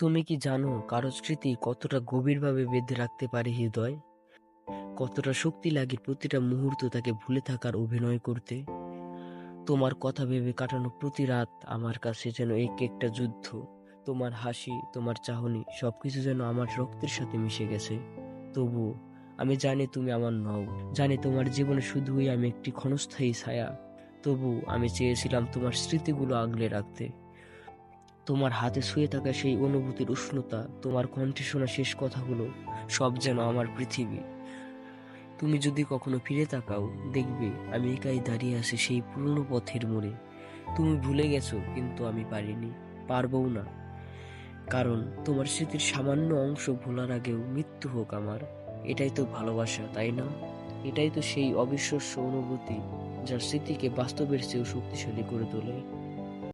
তুমি কি জানো কারও স্মৃতি কতটা গভীরভাবে বেঁধে রাখতে পারে হৃদয়? কতটা শক্তি লাগে প্রতিটা মুহূর্ত তাকে ভুলে থাকার অভিনয় করতে? তোমার কথা ভেবে কাটানো প্রতি রাত আমার কাছে যেন এক একটা যুদ্ধ, তোমার হাসি, তোমার চাহনি সবকিছু যেন আমার রক্তের সাথে মিশে গেছে। তবু আমি জানি তুমি আমার নও, জানি তোমার জীবনে শুধুই আমি একটি ক্ষণস্থায়ী ছায়া। তবু আমি চেয়েছিলাম তোমার স্মৃতিগুলো আগলে রাখতে। তোমার হাতে শুয়ে থাকা সেই অনুভূতির উষ্ণতা, তোমার কণ্ঠে শোনা শেষ কথাগুলো সব যেন আমার পৃথিবী। তুমি যদি কখনো ফিরে তাকাও, দেখবে আমি একাই দাঁড়িয়ে আছি সেই পুরনো পথের মোড়ে। তুমি ভুলে গেছো, কিন্তু আমি পারিনি, পারবও না। কারণ তোমার স্মৃতির সামান্য অংশ ভোলার আগেও মৃত্যু হোক আমার। এটাই তো ভালোবাসা, তাই না? এটাই তো সেই অবিশ্বাস্য অনুভূতি যা স্মৃতিকে বাস্তবের চেয়েও শক্তিশালী করে তোলে।